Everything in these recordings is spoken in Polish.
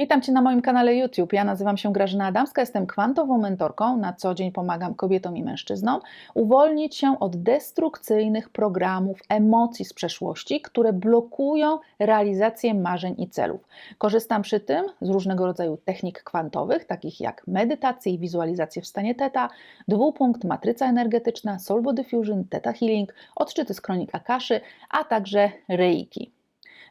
Witam Cię na moim kanale YouTube. Ja nazywam się Grażyna Adamska, jestem kwantową mentorką. Na co dzień pomagam kobietom i mężczyznom uwolnić się od destrukcyjnych programów, emocji z przeszłości, które blokują realizację marzeń i celów. Korzystam przy tym z różnego rodzaju technik kwantowych, takich jak medytacje i wizualizacje w stanie teta, dwupunkt, matryca energetyczna, soul body fusion, theta healing, odczyty z kronik Akaszy, a także reiki.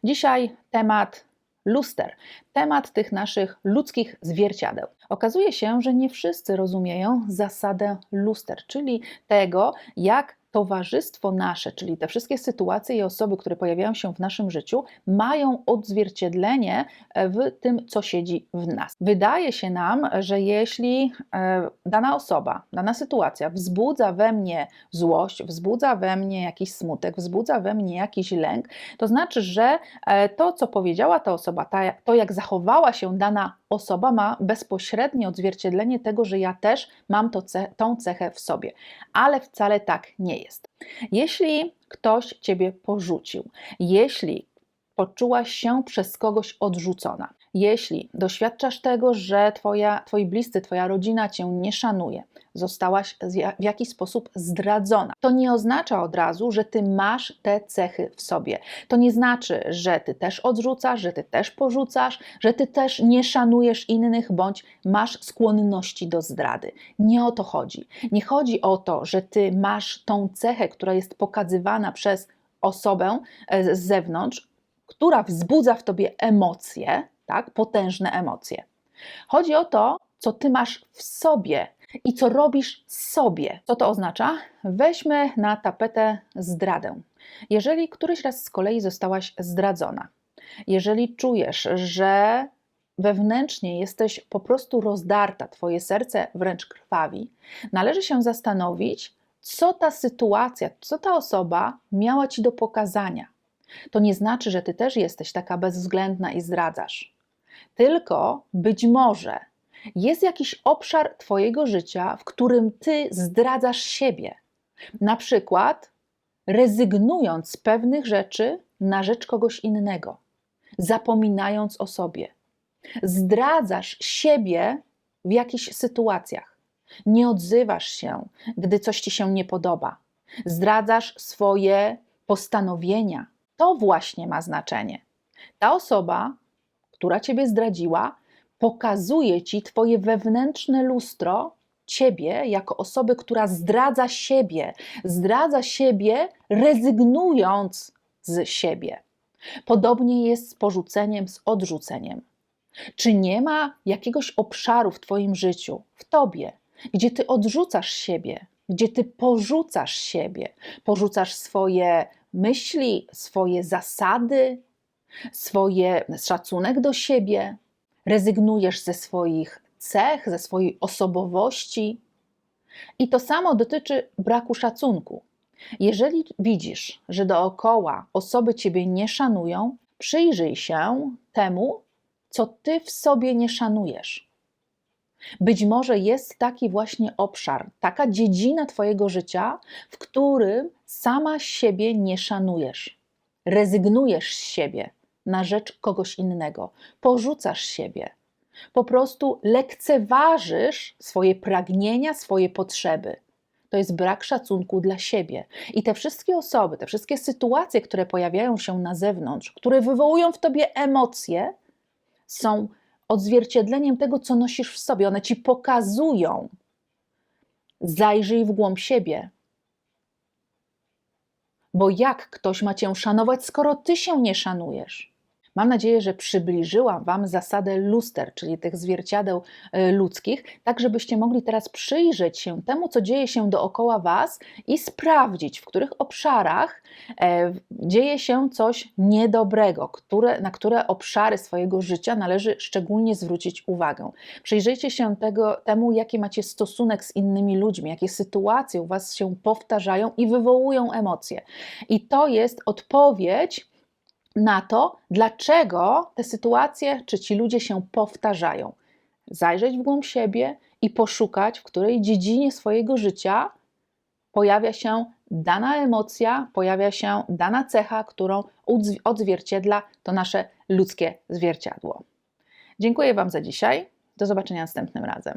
Dzisiaj temat luster, temat tych naszych ludzkich zwierciadeł. Okazuje się, że nie wszyscy rozumieją zasadę luster, czyli tego, jak towarzystwo nasze, czyli te wszystkie sytuacje i osoby, które pojawiają się w naszym życiu, mają odzwierciedlenie w tym, co siedzi w nas. Wydaje się nam, że jeśli e, dana osoba, dana sytuacja wzbudza we mnie złość, wzbudza we mnie jakiś smutek, wzbudza we mnie jakiś lęk, to znaczy, że e, to, co powiedziała ta osoba, to jak zachowała się dana osoba, ma bezpośrednie odzwierciedlenie tego, że ja też mam to, tą cechę w sobie. Ale wcale tak nie jest. Jeśli ktoś ciebie porzucił, jeśli poczułaś się przez kogoś odrzucona, jeśli doświadczasz tego, że twoja, twoi bliscy, twoja rodzina cię nie szanuje, zostałaś w jakiś sposób zdradzona. To nie oznacza od razu, że ty masz te cechy w sobie. To nie znaczy, że ty też odrzucasz, że ty też porzucasz, że ty też nie szanujesz innych bądź masz skłonności do zdrady. Nie o to chodzi. Nie chodzi o to, że ty masz tą cechę, która jest pokazywana przez osobę e, z zewnątrz, która wzbudza w tobie emocje, tak, potężne emocje. Chodzi o to, co ty masz w sobie, i co robisz sobie. Co to oznacza? Weźmy na tapetę zdradę. Jeżeli któryś raz z kolei zostałaś zdradzona, jeżeli czujesz, że wewnętrznie jesteś po prostu rozdarta, twoje serce wręcz krwawi, należy się zastanowić, co ta sytuacja, co ta osoba miała ci do pokazania. To nie znaczy, że ty też jesteś taka bezwzględna i zdradzasz. Tylko być może jest jakiś obszar Twojego życia, w którym Ty zdradzasz siebie. Na przykład rezygnując z pewnych rzeczy na rzecz kogoś innego, zapominając o sobie. Zdradzasz siebie w jakichś sytuacjach. Nie odzywasz się, gdy coś ci się nie podoba. Zdradzasz swoje postanowienia. To właśnie ma znaczenie. Ta osoba, która ciebie zdradziła, pokazuje ci Twoje wewnętrzne lustro, Ciebie jako osoby, która zdradza siebie, zdradza siebie, rezygnując z siebie. Podobnie jest z porzuceniem, z odrzuceniem. Czy nie ma jakiegoś obszaru w Twoim życiu, w Tobie, gdzie Ty odrzucasz siebie, gdzie Ty porzucasz siebie, porzucasz swoje myśli, swoje zasady, swoje szacunek do siebie, rezygnujesz ze swoich cech, ze swojej osobowości. I to samo dotyczy braku szacunku. Jeżeli widzisz, że dookoła osoby ciebie nie szanują, przyjrzyj się temu, co ty w sobie nie szanujesz. Być może jest taki właśnie obszar, taka dziedzina Twojego życia, w którym sama siebie nie szanujesz. Rezygnujesz z siebie, na rzecz kogoś innego. Porzucasz siebie. Po prostu lekceważysz swoje pragnienia, swoje potrzeby. To jest brak szacunku dla siebie. I te wszystkie osoby, te wszystkie sytuacje, które pojawiają się na zewnątrz, które wywołują w tobie emocje, są odzwierciedleniem tego, co nosisz w sobie. One ci pokazują. Zajrzyj w głąb siebie, bo jak ktoś ma cię szanować, skoro ty się nie szanujesz? Mam nadzieję, że przybliżyłam Wam zasadę luster, czyli tych zwierciadeł e, ludzkich, tak żebyście mogli teraz przyjrzeć się temu, co dzieje się dookoła Was i sprawdzić, w których obszarach e, dzieje się coś niedobrego, które, na które obszary swojego życia należy szczególnie zwrócić uwagę. Przyjrzyjcie się tego, temu, jaki macie stosunek z innymi ludźmi, jakie sytuacje u Was się powtarzają i wywołują emocje. I to jest odpowiedź na to, dlaczego te sytuacje czy ci ludzie się powtarzają. Zajrzeć w głąb siebie i poszukać, w której dziedzinie swojego życia pojawia się dana emocja, pojawia się dana cecha, którą odzwierciedla to nasze ludzkie zwierciadło. Dziękuję Wam za dzisiaj. Do zobaczenia następnym razem.